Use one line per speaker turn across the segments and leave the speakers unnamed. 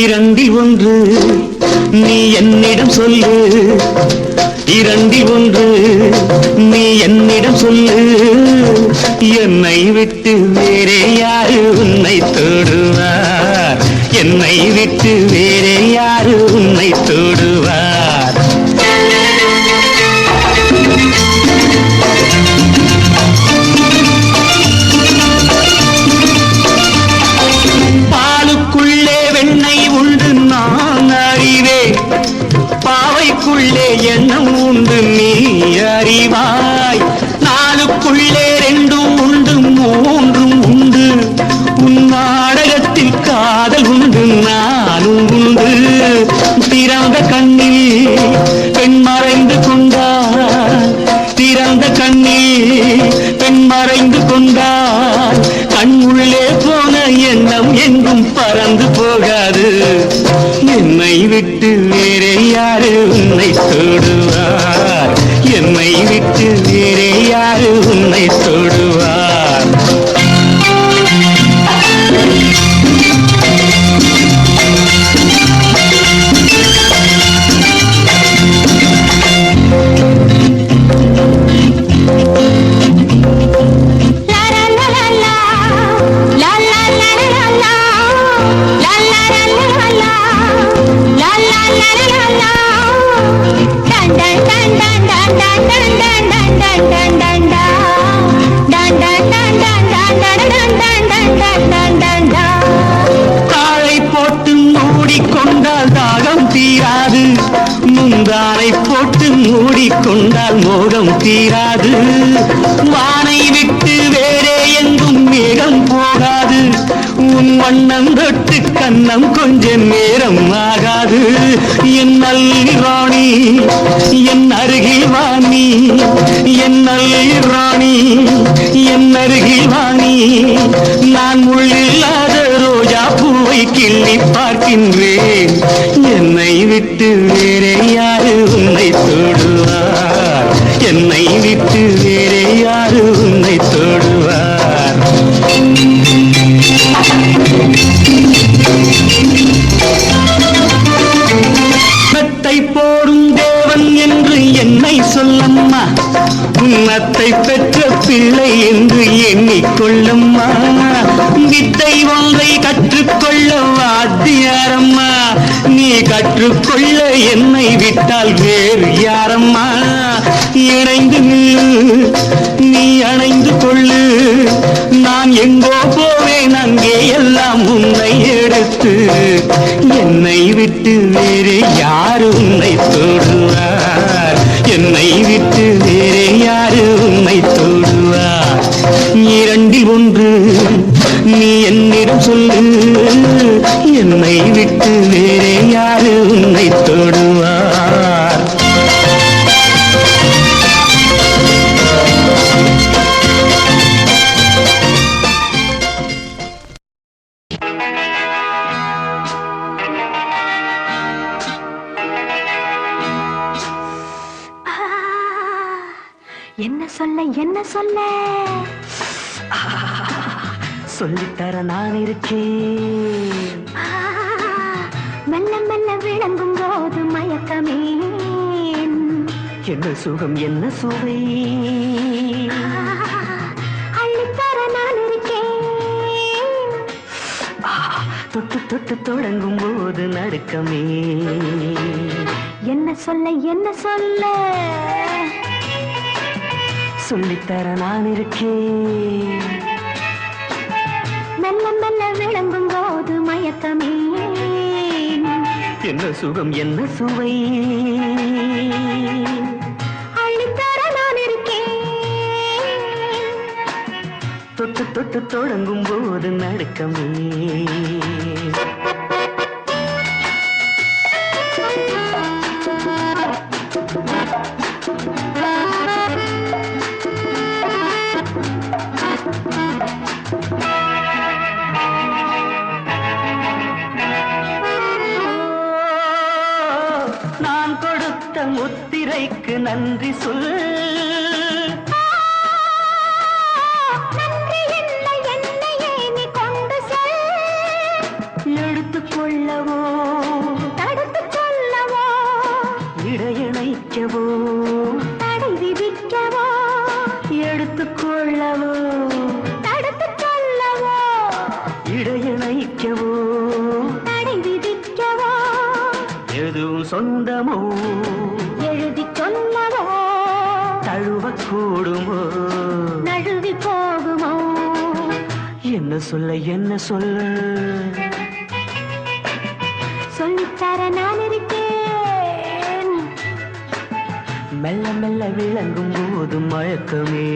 இரண்டில் ஒன்று. நீ என்னிடம் சொல்லு. இரண்டில் ஒன்று. நீ என்னிடம் சொல்லு. என்னை விட்டு வேறே யாரு உன்னை தொடுவார்? என்னை விட்டு வேறே யாரு உன்னை தொடுவார்? சிவா வானை விட்டு வேறே எங்கும் மேகம் போகாது. உன் வண்ணம் தொட்டு கண்ணம் கொஞ்ச நேரம் ஆகாது. என் நல்லி ராணி என் அருகில் வாணி என் நல்லி ராணி என் அருகில் வாணி. நான் உள்ளில்லாத ரோஜா பூவை கிள்ளி பார்க்கின்றேன். என்னை விட்டு வேறே தேவன் என்று என்னை சொல்லம்மா. உன்னத்தை பெற்ற பிள்ளை என்று எண்ணிக்கொள்ளம்மா. வித்தை ஒன்றை கற்றுக்கொள்ள வாத்தியாரம்மா. நீ கற்றுக்கொள்ள என்னை விட்டால் வேறு யாரம்மா? இணைந்து நீ அணைந்து கொள்ளு. நான் எங்கோ போ போவேன் அங்கே எல்லாம் உன்னை எடுத்து என்னை விட்டு வேறு யாரு உன்னை தொடுவார்? என்னை விட்டு வேறு யாரு உன்னை தொடுவார்? இரண்டில் ஒன்று நீ என்னிடம் சொல்லு என்னை விட்டு வேறே யாரு உன்னை தொடுவார்? சொல்லித்தர நான் இருக்கேன்.
மெல்ல மெல்ல விளங்கும் போது மயக்கமே.
என்ன சுகம் என்ன சுவை?
அள்ளித்தர நான் இருக்கேன்.
தொட்டு தொட்டு தொடங்கும் போது நடுக்கமே.
என்ன சொல்ல என்ன சொல்ல?
சொல்லித்தர நான் இருக்கேன். என்ன சுகம் என்ன சுவை?
அள்ளித்தர நான் இருக்கேன்.
தொட்டு தொட்டு தொடங்கும் போது நடுக்கமே. சொல்ல என்ன சொல்ல?
சொல்லித்தர நான் இருக்கேன்.
மெல்ல மெல்ல விளங்கும் போது மயக்கமே.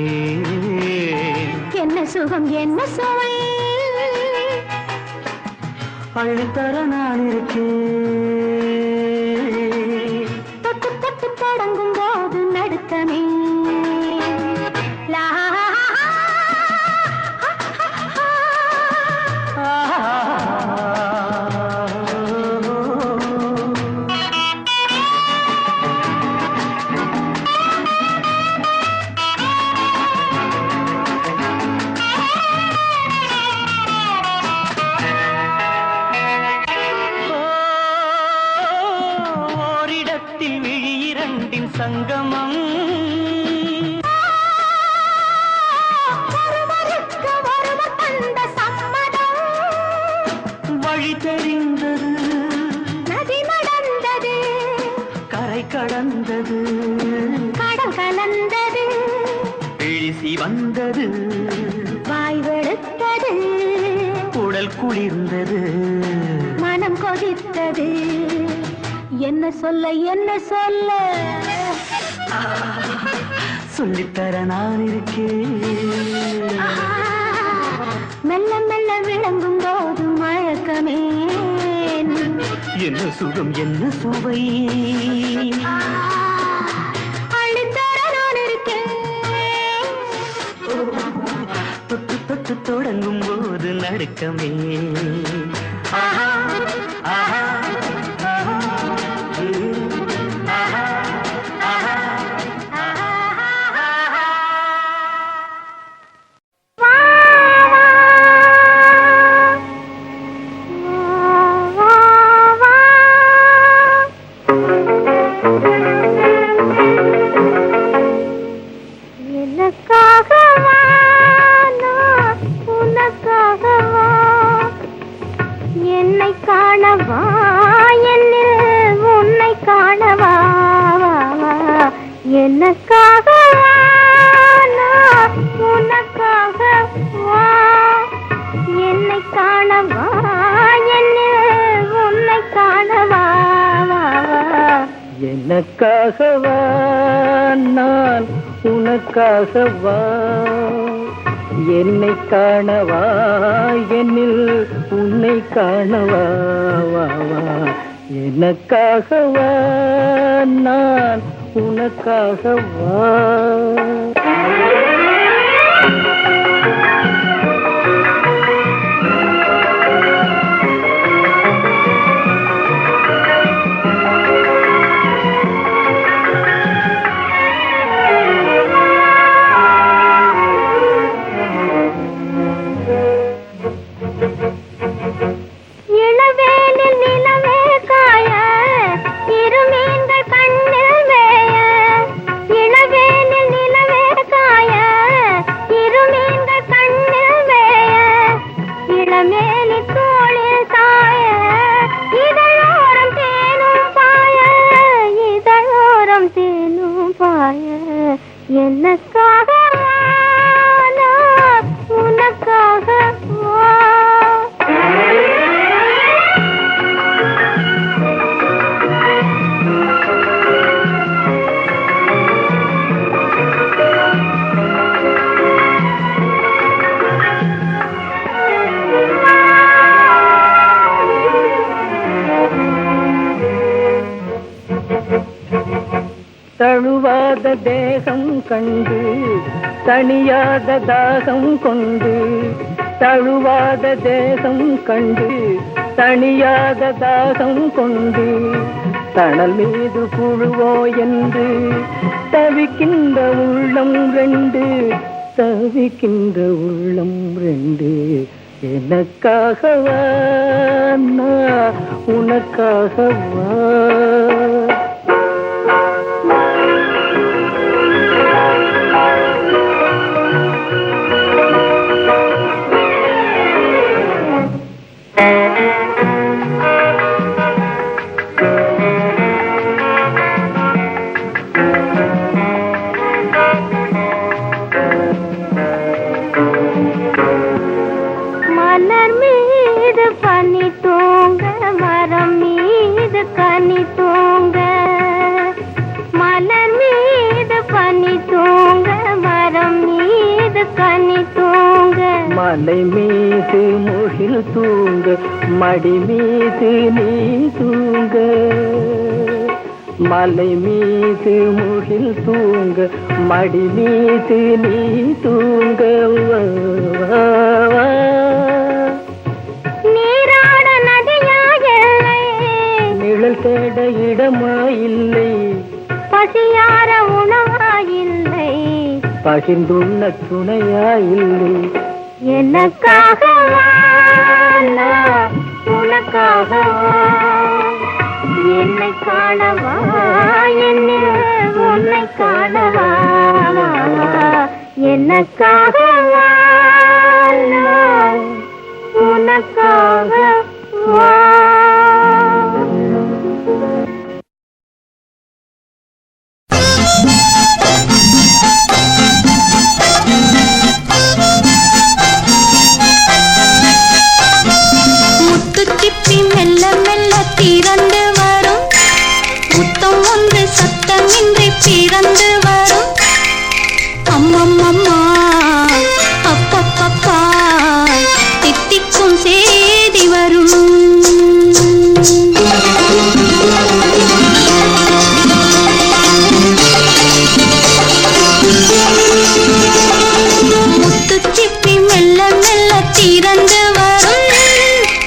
என்ன சுகம் என்ன சுவை?
அள்ளித்தர நான் இருக்கேன். உடல் குளிர்ந்தது.
மனம் கொதித்தது. என்ன சொல்ல என்ன சொல்ல?
சொல்லித்தர நான் இருக்கேன்.
மெல்ல மெல்ல விளங்கும் போது மழக்கமே
என்ன சுகம் என்ன சுவை? தொடங்கும் போது நடுக்கமே. ஆஹா, ஆஹா,
நான் உனக்காகவா? என்னை காணவா? என்னில் உன்னை காணவா? வா, வா. எனக்காகவா? நான் உனக்காகவா?
தழுவாத தேகம் கண்டு தனியாத தாகம் கொண்டு தழுவாத தேகம் கண்டு தனியாத தாகம் கொண்டு தணல் மீது புழுவோ என்று தவிக்கின்ற உள்ளம் ரெண்டு தவிக்கின்ற உள்ளம் ரெண்டு எனக்காகவா உனக்காகவா?
தூங்க மடி மீது நீ தூங்க
நீராட நதியாக
நிழல் தேட இடமா இல்லை
பசியார உணவா இல்லை
பகிர்ந்துள்ள துணையா இல்லை
எனக்காக உனக்காக என்னை காணவா? என்ன உன்னை காணவா?
எனக்காக உனக்காக வா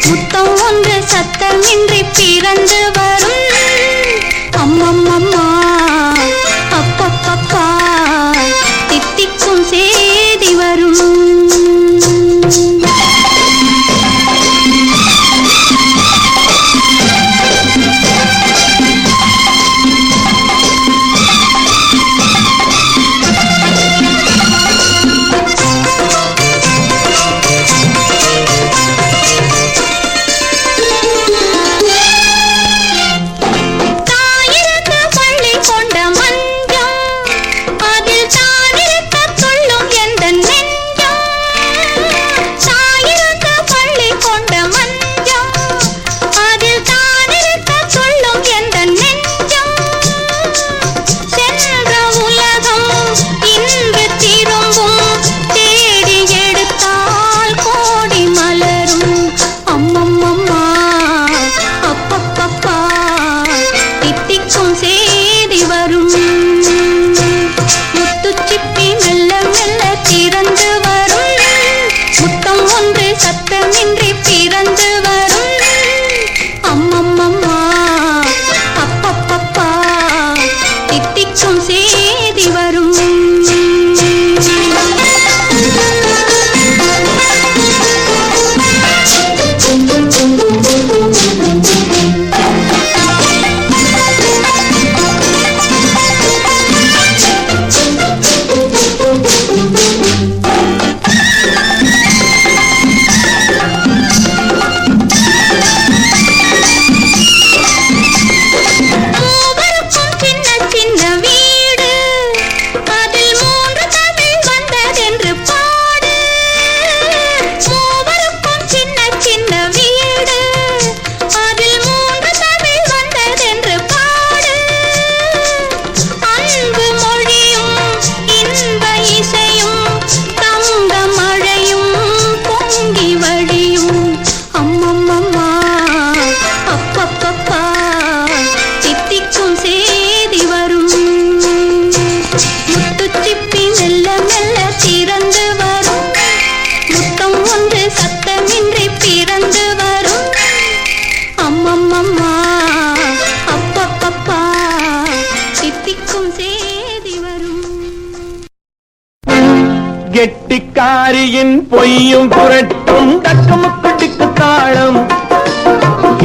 முத்தம் ஒன்று சத்தமின்றி பிறந்த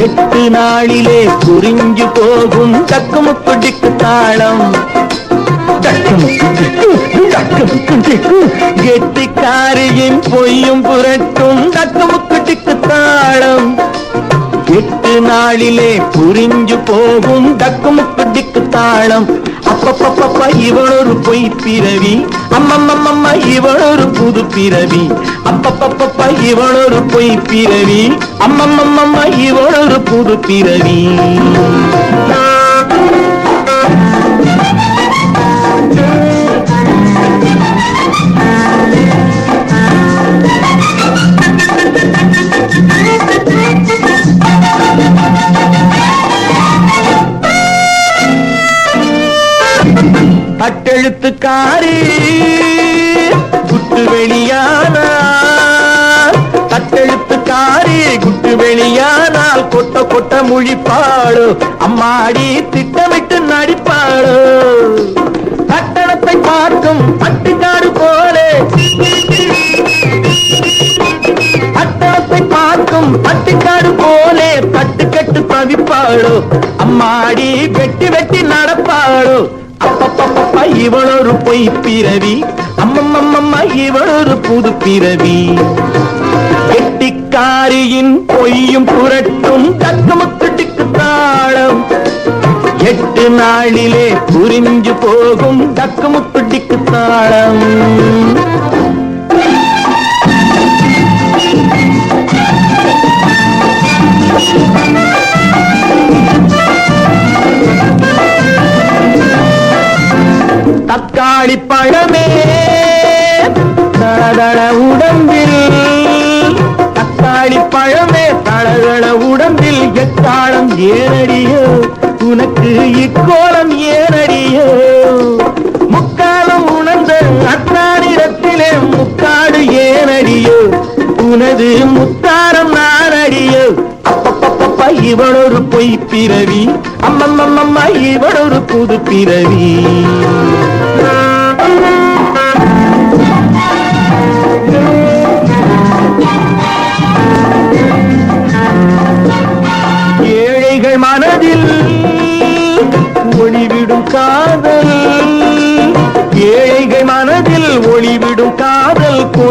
எட்டு நாளிலே புரிஞ்சு போகும் தக்குமுக்கு டிக்கு தாளம். கெட்டிக்காரியின் பொய்யும் புரட்டும் தக்குமுக்கு டிக்கு தாளம். எட்டு நாளிலே புரிஞ்சு போகும் தக்குமுக்கு டிக்கு தாளம். அப்பப்பப்பப்பா இவளொரு பொய் பிறவி அம்மம்மம்மம்மா இவளொரு புது பிறவி அப்பப்பப்பப்பா இவளொரு பொய் பிறவி அம்மம்மம்மம்மா இவளொரு புது பிறவி காரி. குட்டு வெளியானா தட்டெழுத்துக்காரி குட்டு வெளியானால் கொட்ட கொட்ட முழிப்பாளோ. அம்மாடி திட்டமிட்டு நடிப்பாளோ. கட்டணத்தை பார்க்கும் பட்டுக்காடு போலே. அட்டத்தை பார்க்கும் பட்டுக்காடு போலே. பட்டு கட்டு தவிப்பாளோ அம்மாடி வெட்டி வெட்டி நடப்பாளோ. அப்பப்பப்பப்பா இவளொரு பொய் பிறவி. அம்மம்மம்மம்மா இவளொரு புது பிறவி. கெட்டிக்காரியின் பொய்யும் புரட்டும் தக்கமுக்கு டிக்கு தாளம். எட்டு நாளிலே புரிஞ்சு போகும் தக்கமுக்கு டிக்கு தாளம். தக்காளி பழமே. தளதள உடம்பில் தக்காளி பழமே. தளதள உடம்பில் எத்தாளம் ஏனடியோ உனக்கு இக்கோலம் ஏனடியோ முக்காலம் உணர்ந்த அத்தானிடத்திலே முக்காடு ஏனடியோ உனது முத்தாரம் நானடியோ அப்பப்பப்பப்பா இவளொரு பொய் பிறவி. அம்மம்மம்மம்மா இவளொரு புது பிறவி.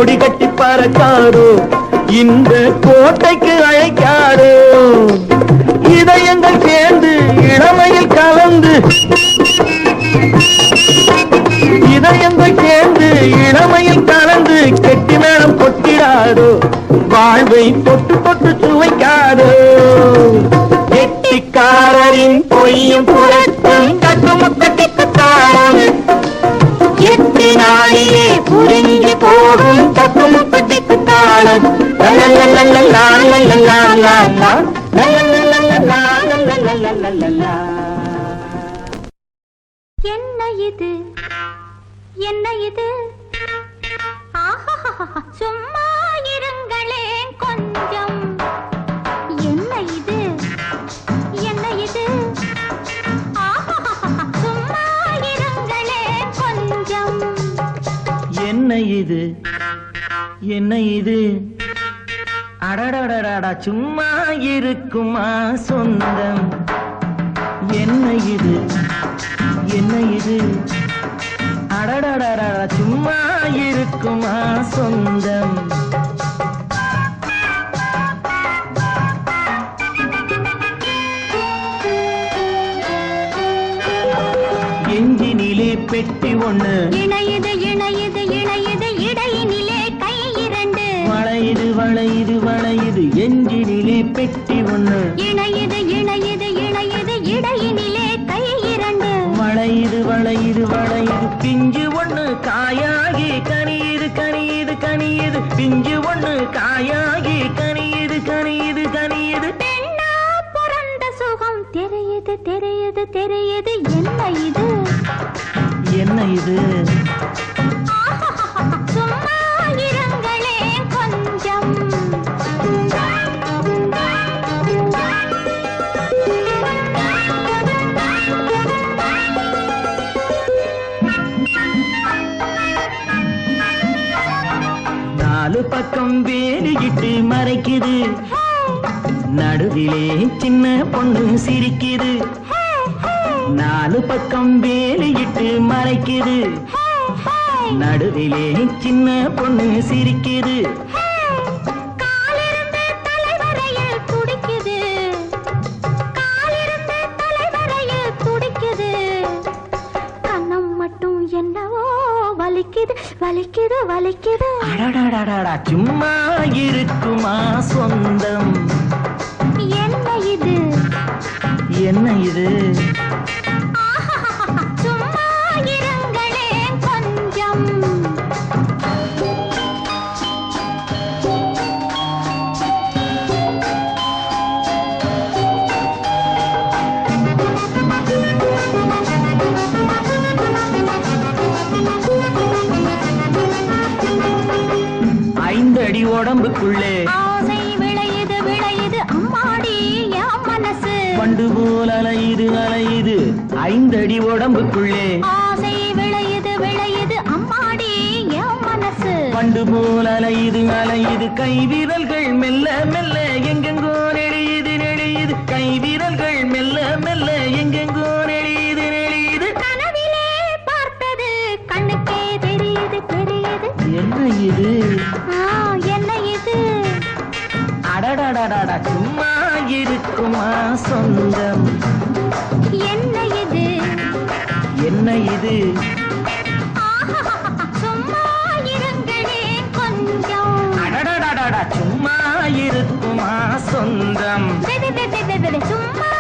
கொடி கட்டி பறக்காதோ இந்த கோட்டைக்கு அழைக்காதோ இதயங்கள் சேர்ந்து இளமையில் கலந்து இதயங்கள் சேர்ந்து இளமையில் கலந்து கெட்டி மேளம் கொட்டிடாதோ? வாழ்வை தொட்டு தொட்டு சுவைக்காதோ எட்டிக்காரரின் பொய்யும் புரட்டும் கட்டுமுக்கட்டிக்கு தாளம் எட்டு நாளிலே புரிஞ்சு போகும் லலலலலலா, லலலலலலா.
என்ன இது என்ன இது சும்மா இருங்களேன் கொஞ்சம் என்ன இது என்ன இது சும்மா இருங்களேன் கொஞ்சம்
என்ன இது என்ன இது? அடடடடா சும்மா இருக்குமா சொந்தம்? என்ன இது? என்ன இது? அடடடடா சும்மா இருக்குமா சொந்தம்? எஞ்சினிலே பெட்டி ஒண்ணு. இணைய பெட்டி ஒண்ணு
இணையது இணையது இணையது இடையினிலே கை இரண்டு.
வளையுது வளையுது வளையுது பிஞ்சு ஒண்ணு காயாகி கனியுது கனியுது கனியுது பிஞ்சு ஒண்ணு காயாகி கனியுது கனியுது கனியுது
பிறந்த சுகம். தெரியுது தெரியுது தெரியுது. என்ன இது?
என்ன இது? ஒரு பக்கம் வேலியிட்டு மறைக்குது. நடுவிலே சின்ன பொண்ணு சிரிக்குது. நாலு பக்கம் வேலியிட்டு மறைக்குது. நடுவிலே சின்ன பொண்ணு சிரிக்குது. அடடா சும்மா இருக்குமா சொந்தம்
என்ன இது
என்ன இது ஐந்தடி உடம்புக்குள்ளே.
ஆசை விளையுது விளையுது அம்மாடி என் மனசு.
பண்டு போல் அலையுது அலையுது கை விரல்கள் மெல்ல மெல்ல எங்கெங்கோ நெளியுது நெளியுது. கை விரல்கள் மெல்ல மெல்ல எங்கெங்கோ நெளியுது நெளியுது.
கனவிலே பார்த்தது கண்ணுக்கே தெரியுது தெரியுது.
என்ன இது?
என்ன இது?
அடடடடடா சும்மா இருக்குமா சொந்தம்?
என்ன
என்ன இது?
சும்மா
இருக்குமா சொந்தம்
சும்மா